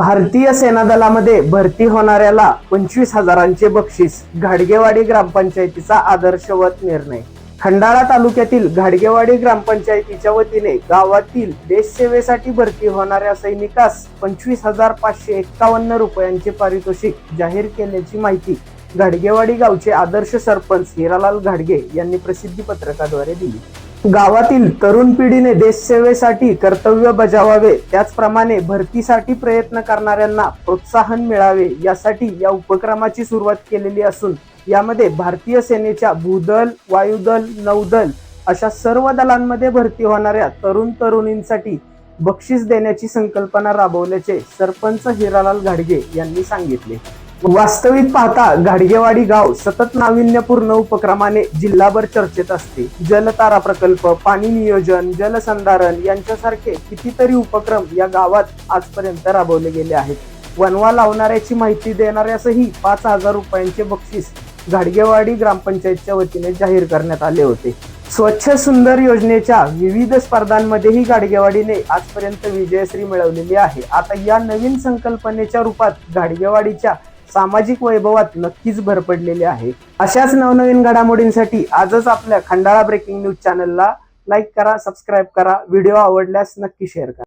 भारतीय सेना दलामध्ये भरती होणाऱ्याला पंचवीस हजारांचे बक्षीस घाडगेवाडी ग्रामपंचायतीचा आदर्शवत निर्णय. खंडाळा तालुक्यातील घाडगेवाडी ग्रामपंचायतीच्या वतीने गावातील देशसेवेसाठी भरती होणाऱ्या सैनिकास पंचवीस हजार पाचशे एक्कावन्न रुपयांचे पारितोषिक जाहीर केल्याची माहिती घाडगेवाडी गावचे आदर्श सरपंच हिरालाल घाडगे यांनी प्रसिद्धी पत्रकाद्वारे दिली. गावातील तरुण पिढीने देशसेवेसाठी कर्तव्य बजावावे त्याचप्रमाणे भरतीसाठी प्रयत्न करणाऱ्यांना प्रोत्साहन मिळावे यासाठी या उपक्रमाची सुरुवात केलेली असून यामध्ये भारतीय सेनेच्या भूदल वायुदल नौदल अशा सर्व दलांमध्ये भरती होणाऱ्या तरुण तरुणींसाठी बक्षीस देण्याची संकल्पना राबवल्याचे सरपंच हिरालाल घाडगे यांनी सांगितले. वास्तविक पाहता घाडगेवाडी गाव सतत नाविन्यपूर्ण उपक्रमाने जिल्हाभर चर्चेत असते. जलतारा प्रकल्प पाणी नियोजन जलसंधारण यांच्यासारखे कितीतरी उपक्रम या गावात आजपर्यंत राबवले गेले आहेत. वनवा लावणाऱ्याची माहिती देणाऱ्यासही पाच हजार रुपयांचे बक्षीस घाडगेवाडी ग्रामपंचायतच्या वतीने जाहीर करण्यात आले होते. स्वच्छ सुंदर योजनेच्या विविध स्पर्धांमध्येही गाडगेवाडीने आजपर्यंत विजयश्री मिळवलेली आहे. आता या नवीन संकल्पनेच्या रूपात गाडगेवाडीच्या सामाजिक वैभवात नक्कीच भर पडलेली आहे. अशाच नवनवीन घडामोडींसाठी आजच आपल्या खंडाळा ब्रेकिंग न्यूज चॅनलला लाईक करा सबस्क्राईब करा. व्हिडिओ आवडल्यास नक्की शेअर करा.